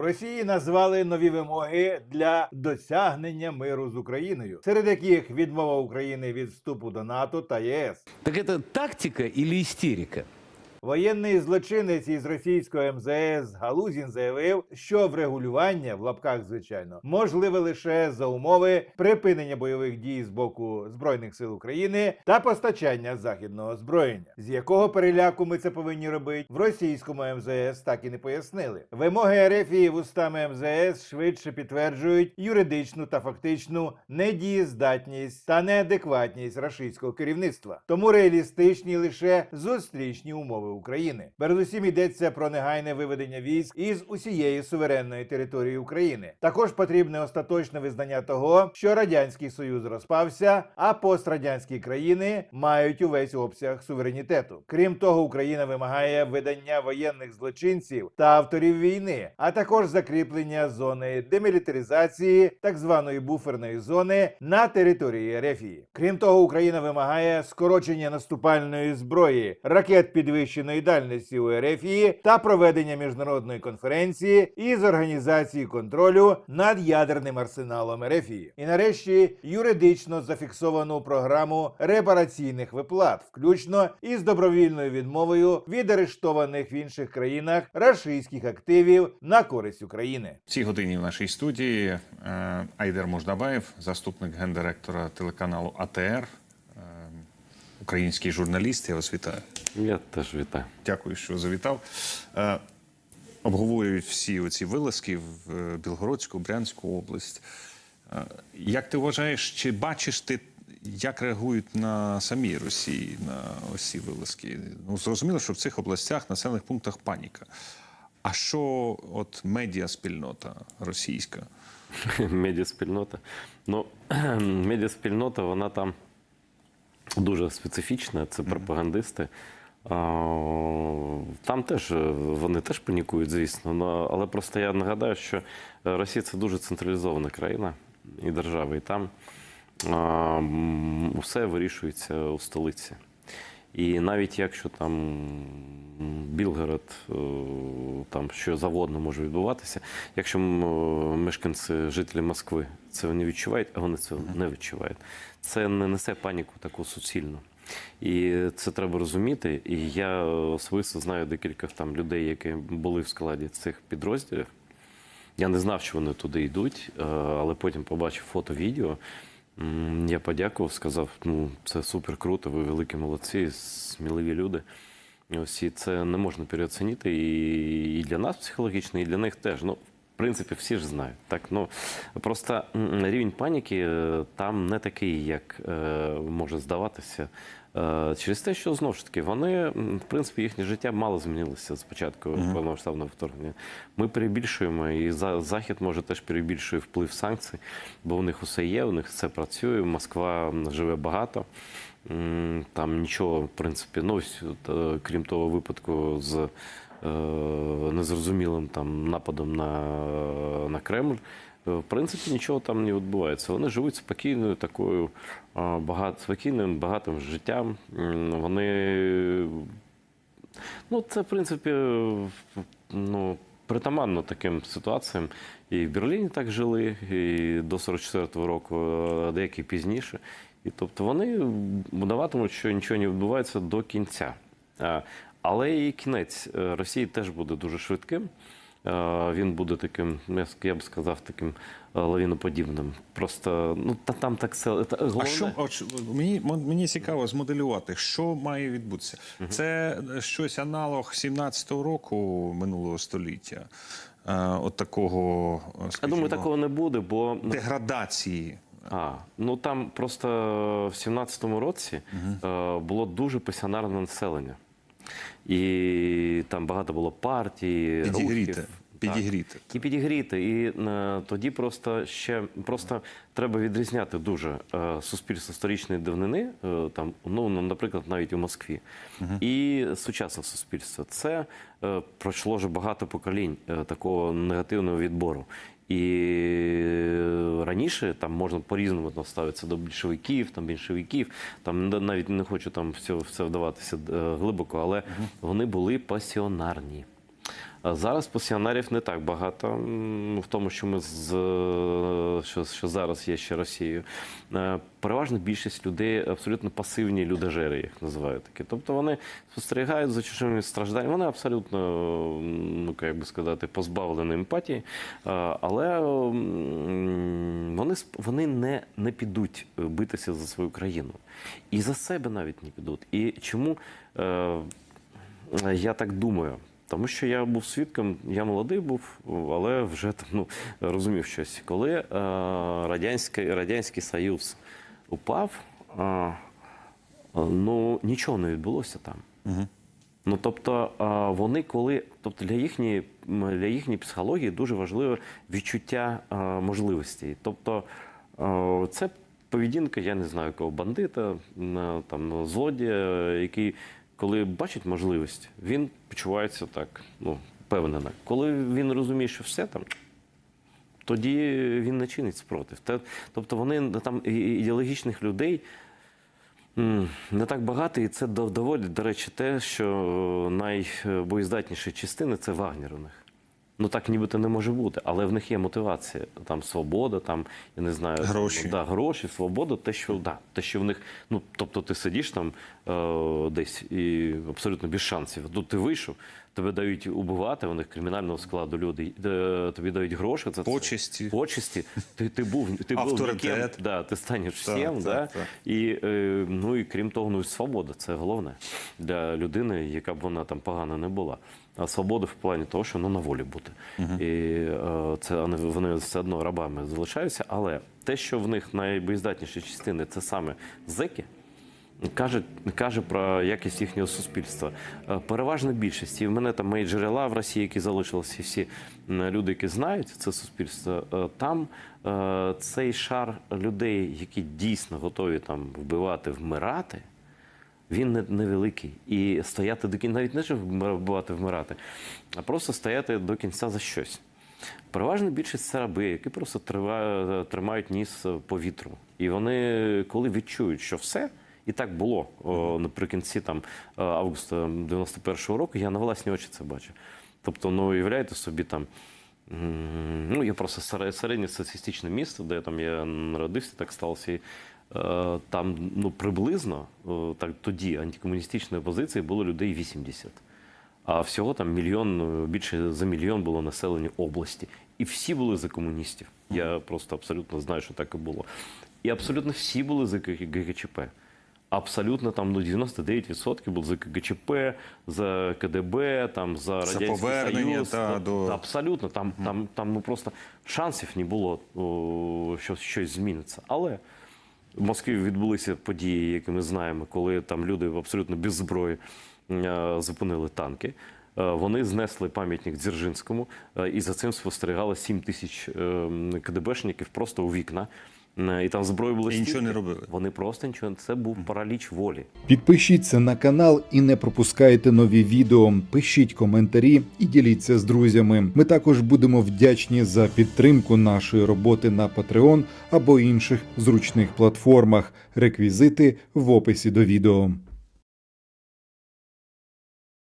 Росії назвали нові вимоги для досягнення миру з Україною, серед яких відмова України від вступу до НАТО та ЄС. Так це тактика і истерика? Воєнний злочинець із російського МЗС Галузін заявив, що врегулювання в лапках, звичайно, можливе лише за умови припинення бойових дій з боку збройних сил України та постачання західного озброєння. З якого переляку ми це повинні робити в російському МЗС так і не пояснили. Вимоги РФ вустами МЗС швидше підтверджують юридичну та фактичну недієздатність та неадекватність рашистського керівництва. Тому реалістичні лише зустрічні умови України. Передусім йдеться про негайне виведення військ із усієї суверенної території України. Також потрібне остаточне визнання того, що радянський союз розпався, а пострадянські країни мають увесь обсяг суверенітету. Крім того, Україна вимагає видання воєнних злочинців та авторів війни, а також закріплення зони демілітаризації, так званої буферної зони на території Рефії. Крім того, Україна вимагає скорочення наступальної зброї, ракет підвищеної дальності у Ерефії та проведення міжнародної конференції із організації контролю над ядерним арсеналом Ерефії. І нарешті юридично зафіксовану програму репараційних виплат, включно із добровільною відмовою від арештованих в інших країнах рашистських активів на користь України. В цій годині в нашій студії е, Айдер Мождабаєв, заступник гендиректора телеканалу АТР, е, український журналіст. Я вас вітаю. Я теж вітаю. Дякую, що завітав. Е, Обговорюють всі оці вилазки в е, Білгородську, Брянську область. Е, Як ти вважаєш, чи бачиш ти, як реагують на самій Росії на ось ці вилазки? Ну, зрозуміло, що в цих областях, населених пунктах паніка. А що от медіаспільнота російська? Медіаспільнота. Ну, медіаспільнота, вона там дуже специфічна, це пропагандисти. Там теж е, вони теж панікують, звісно. но- Але просто я нагадаю, що Росія це дуже централізована країна і держава, і там усе вирішується у столиці. І навіть якщо там Білгород, е, там що завгодно може відбуватися, якщо е, мешканці, жителі Москви це не відчувають, а вони цього не відчувають. Це не несе паніку таку суцільну. І це треба розуміти. І я особисто знаю декілька там людей, які були в складі цих підрозділів. Я не знав, що вони туди йдуть, е, але потім побачив фото, відео. Я подякував, сказав: ну це супер круто, ви великі молодці, сміливі люди. Ось і це не можна переоцінити і, для нас психологічно, і для них теж. Ну, в принципі, всі ж знають. Так, ну просто рівень паніки е, там не такий, як е, може здаватися. Е, Через те, що знову ж таки вони, в принципі, їхнє життя мало змінилося з початку повномасштабного вторгнення. Ми перебільшуємо, і Захід може теж перебільшує вплив санкцій, бо у них усе є, у них все працює. Москва живе багато. Там нічого, в принципі, ну е, крім того випадку з е, незрозумілим там нападом на, на Кремль. Е, В принципі, нічого там не відбувається. Вони живуть спокійною такою е, багат, спокійним, багатим життям. Вони Ну, це, в принципі, ну, притаманно таким ситуаціям. І в Берліні так жили, і до 44-го року, а деякі пізніше. І тобто вони будуватимуть, що нічого не відбувається до кінця. Але і кінець е, Росії теж буде дуже швидким. Е, Він буде таким, ну, я б сказав, таким е, лавіноподібним. Просто ну та там так все та- головне. А що мені, мені цікаво змоделювати, що має відбутися? Це щось аналог 17-го року минулого століття. Е, от такого, е, Я думаю, такого не буде, бо деградації. А, ну там просто в 17-му році е, було дуже пасіонарне населення. І там багато було партій, Підігріти. рухів. Підігріти. Так. І підігріти. І е, тоді просто ще просто треба відрізняти дуже е, суспільство сторічної давнини, е, там, ну, ну, наприклад, навіть у Москві, і сучасне суспільство. Це е, пройшло вже багато поколінь е, такого негативного відбору. І раніше там можна по-різному там, ставитися до більшовиків, там більшовиків. Там навіть не хочу там в це, в це вдаватися е, глибоко, але вони були пасіонарні. Зараз пасіонарів не так багато, в тому, що ми з що, що зараз є ще Росією. Е, Переважно більшість людей абсолютно пасивні людожери, їх називають такі. Тобто вони спостерігають за чужими стражданнями. Вони абсолютно, ну як би сказати, позбавлені емпатії, Е, але вони вони не, не підуть битися за свою країну і за себе навіть не підуть. І чому? Е, я так думаю. Тому що я був свідком, я молодий був, але вже там, ну, розумів щось. Коли е, Радянський, Радянський Союз упав, е, ну, нічого не відбулося там. Ну, тобто, е, вони коли, тобто для їхньої, для їхньої психології дуже важливе відчуття е, можливостей. Тобто, е, це поведінка, я не знаю, якого бандита, м, там, злодія, який, коли бачить можливість, він почувається так, ну, впевнено. Коли він розуміє, що все там. Тоді він не чинить спротив. Тобто вони там ідеологічних людей Не так багато, і це доводить, до речі, те, що найбоєздатніші частини це Вагнер у них. Ну так нібито не може бути, але в них є мотивація. Там свобода, там, я не знаю, Гроші. Да, гроші, свобода, те, що, да, те, що в них, ну, тобто ти сидиш там е, десь і абсолютно без шансів. Тут ти вийшов, тебе дають убивати, у них кримінального складу люди, е, тобі дають гроші. Це, це- Почесті. Почесті. Ти, ти був, ти був ніким, да, ти станеш Так, всім, так, да? так. І, е, ну, і крім того, ну, свобода це головне для людини, яка б вона там погана не була. А свобода в плані того, що ну, на волі бути. І е, це вони все одно рабами залишаються. Але те, що в них найбоєздатніші частини, це саме зеки. Каже, каже про якість їхнього суспільства. Е, Переважна більшість, і в мене там мої джерела в Росії, які залишилися, всі люди, які знають це суспільство, е, там е, цей шар людей, які дійсно готові там вбивати, вмирати, він невеликий. І стояти до кінця, навіть не що вбивати, вмирати, а просто стояти до кінця за щось. Переважна більшість це раби, які просто тримають ніс по вітру. І вони, коли відчують, що все, і так було о, наприкінці там, е, августа 91-го року, я на власні очі це бачив. Тобто, ну, уявляєте собі там. Ну, я просто середнє статистичне місто, де там я народився, так сталося. І, е, там ну, приблизно е, так, тоді антикомуністичної позиції було людей 80. А всього там мільйон, е, більше за мільйон було населення області. І всі були за комуністів. Я просто абсолютно знаю, що так і було. І абсолютно всі були за ГКЧП. Абсолютно там ну, 99% були за КГЧП, за КДБ, там за Радянський Союз. та, Та- до- та абсолютно там, там, там ну, просто шансів не було, о, що щось зміниться. Але в Москві відбулися події, які ми знаємо, коли там люди абсолютно без зброї е, зупинили танки. Е, Вони знесли пам'ятник Дзержинському, е, і за цим спостерігало 7 тисяч е, КДБшників просто у вікна. Е, І там зброю було І нічого не робили. Вони просто нічого. Це був параліч волі. Підпишіться на канал і не пропускайте нові відео. Пишіть коментарі і діліться з друзями. Ми також будемо вдячні за підтримку нашої роботи на Patreon або інших зручних платформах. Реквізити в описі до відео.